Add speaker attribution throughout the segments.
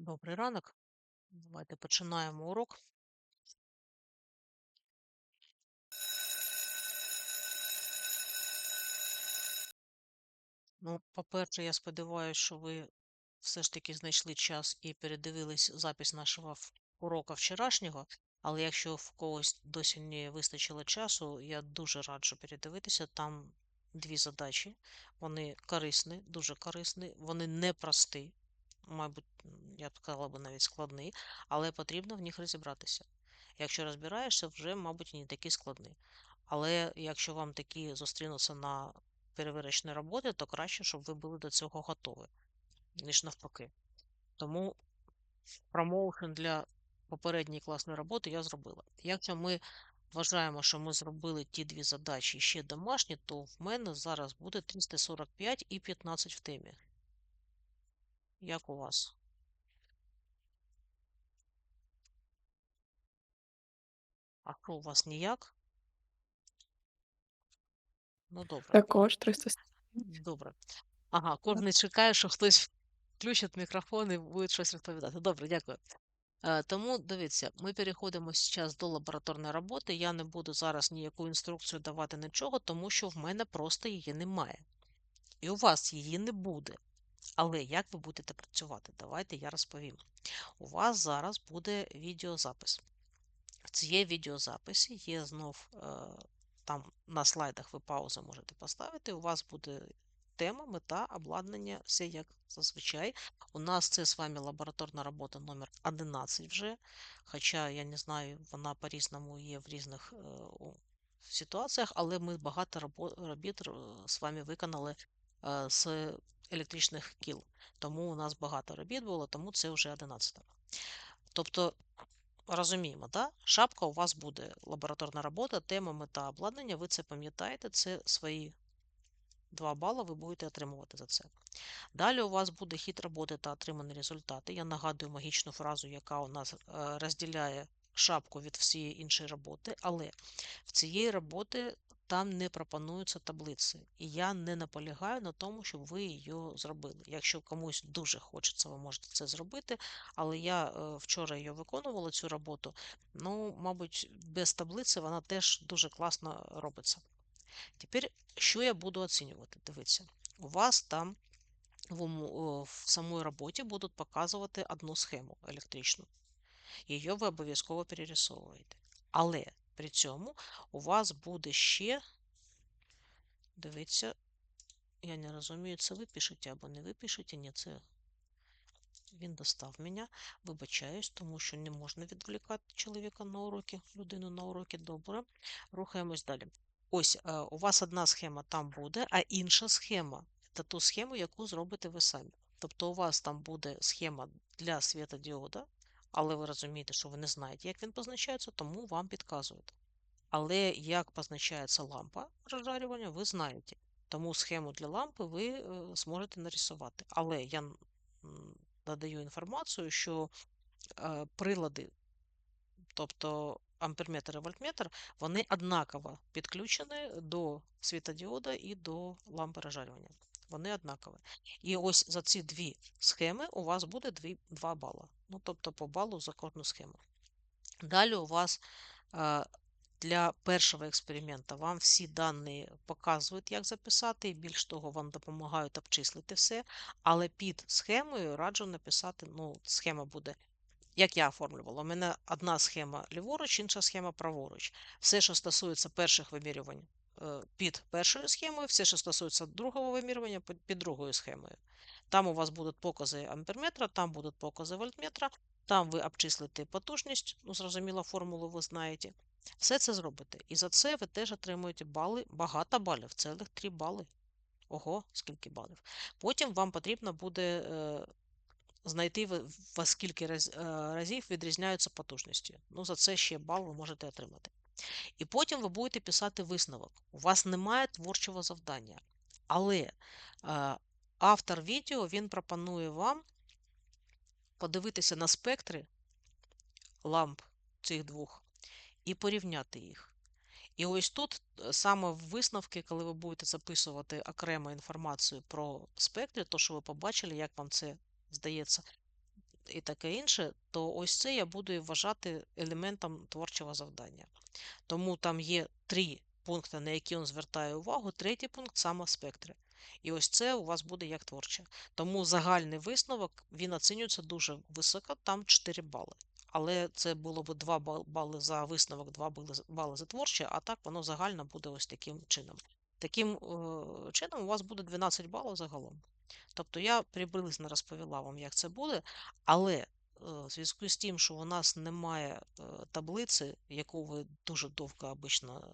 Speaker 1: Добрий ранок. Давайте починаємо урок. Ну, по-перше, я сподіваюся, що ви все ж таки знайшли час і передивились запис нашого урока вчорашнього. Але якщо в когось досі не вистачило часу, я дуже раджу передивитися. Там дві задачі. Вони корисні, дуже корисні, вони непрості, мабуть, я б сказала би навіть складні, але потрібно в них розібратися. Якщо розбираєшся, вже, мабуть, не такі складні. Але якщо вам такі зустрінуться на перевірочні роботи, то краще, щоб ви були до цього готові, ніж навпаки. Тому промоушен для попередньої класної роботи я зробила. Якщо ми вважаємо, що ми зробили ті дві задачі ще домашні, то в мене зараз буде 345 і 15 в темі. Як у вас? А що у вас ніяк? Ну, добре.
Speaker 2: Також 300
Speaker 1: Добре. Ага, кожен чекає, що хтось включить мікрофон і буде щось розповідати. Добре, дякую. Е, Тому дивіться, ми переходимо зараз до лабораторної роботи. Я не буду зараз ніяку інструкцію давати нічого, тому що в мене просто її немає. І у вас її не буде. Але як ви будете працювати? Давайте я розповім. У вас зараз буде відеозапис. В цій відеозаписі є знов е, там на слайдах ви паузу можете поставити. У вас буде тема, мета, обладнання, все як зазвичай. У нас це з вами лабораторна робота номер 11 вже. Хоча, я не знаю, вона по-різному є в різних е, ситуаціях, але ми багато робіт е, з вами виконали з електричних кіл. Тому у нас багато робіт було, тому це вже 11. Тобто Розуміємо, да? Шапка у вас буде лабораторна робота, тема, мета, обладнання. Ви це пам'ятаєте, це свої 2 бали ви будете отримувати за це. Далі у вас буде хід роботи та отримані результати. Я нагадую магічну фразу, яка у нас е, розділяє шапку від всієї іншої роботи, але в цієї роботи там не пропонуються таблиці. І я не наполягаю на тому, щоб ви її зробили. Якщо комусь дуже хочеться, ви можете це зробити. Але я е, вчора її виконувала, цю роботу. Ну, мабуть, без таблиці вона теж дуже класно робиться. Тепер, що я буду оцінювати? Дивіться, у вас там в, в самій роботі будуть показувати одну схему електричну. Її ви обов'язково перерисовуєте. Але при цьому у вас буде ще, дивіться, я не розумію, це ви пишете або не ви пишете, ні, це він достав мене. Вибачаюсь, тому що не можна відволікати чоловіка на уроки, людину на уроки. Добре. Рухаємось далі. Ось е, у вас одна схема там буде, а інша схема це ту схему, яку зробите ви самі. Тобто у вас там буде схема для світодіода, але ви розумієте, що ви не знаєте, як він позначається, тому вам підказують. Але як позначається лампа розжарювання, ви знаєте. Тому схему для лампи ви е, зможете нарисувати. Але я надаю інформацію, що е, прилади, тобто амперметр і вольтметр, вони однаково підключені до світодіода і до лампи розжарювання. Вони однакові. І ось за ці дві схеми у вас буде 2, 2 бала. Ну, тобто по балу за кожну схему. Далі у вас е, для першого експерименту вам всі дані показують, як записати, і більш того, вам допомагають обчислити все. Але під схемою раджу написати, ну, схема буде, як я оформлювала. У мене одна схема ліворуч, інша схема праворуч. Все, що стосується перших вимірювань під першою схемою, все, що стосується другого вимірювання, під другою схемою. Там у вас будуть покази амперметра, там будуть покази вольтметра, там ви обчислите потужність, ну, зрозуміло, формулу ви знаєте. Все це зробите. І за це ви теж отримуєте бали, багато балів, цілих 3 бали. Ого, скільки балів. Потім вам потрібно буде е, знайти, во скільки раз, е, разів відрізняються потужності. Ну, за це ще бал ви можете отримати. І потім ви будете писати висновок. У вас немає творчого завдання. Але е, автор відео він пропонує вам подивитися на спектри ламп цих двох і порівняти їх. І ось тут е, саме в висновки, коли ви будете записувати окремо інформацію про спектри, то що ви побачили, як вам це здається, і таке інше, то ось це я буду вважати елементом творчого завдання. Тому там є три пункти, на які він звертає увагу. Третій пункт саме спектри. І ось це у вас буде як творче. Тому загальний висновок він оцінюється дуже високо, там 4 бали. Але це було б 2 бали за висновок, 2 бали за- бали за творче, а так воно загально буде ось таким чином. Таким е, чином у вас буде 12 балів загалом. Тобто я приблизно розповіла вам, як це буде, але е, в зв'язку з тим, що у нас немає е, таблиці, яку ви дуже довго обично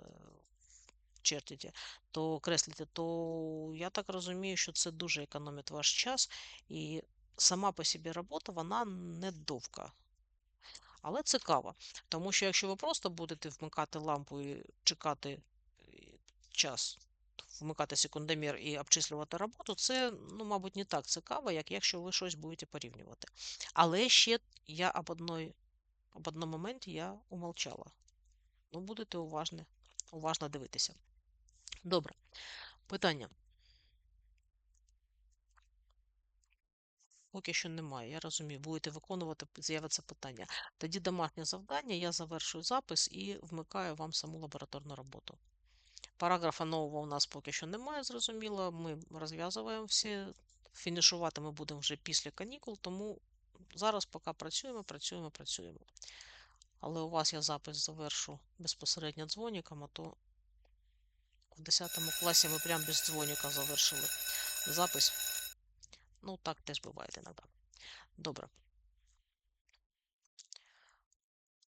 Speaker 1: чертите, то креслите, то я так розумію, що це дуже економить ваш час, і сама по собі робота, вона не довга. Але цікаво, тому що якщо ви просто будете вмикати лампу і чекати час, вмикати секундомір і обчислювати роботу, це, ну, мабуть, не так цікаво, як якщо ви щось будете порівнювати. Але ще я об одной, об одному моменті я умовчала. Ну, будете уважні, уважно дивитися. Добре. Питання. Поки що немає, я розумію, будете виконувати, з'явиться питання. Тоді домашнє завдання, я завершую запис і вмикаю вам саму лабораторну роботу. Параграфа нового у нас поки що немає, зрозуміло. Ми розв'язуємо всі. Фінішувати ми будемо вже після канікул, тому зараз поки працюємо, працюємо, працюємо. Але у вас я запис завершу безпосередньо дзвоніком, а то в 10 класі ми прямо без дзвоніка завершили запис. Ну, так теж буває іноді. Добре.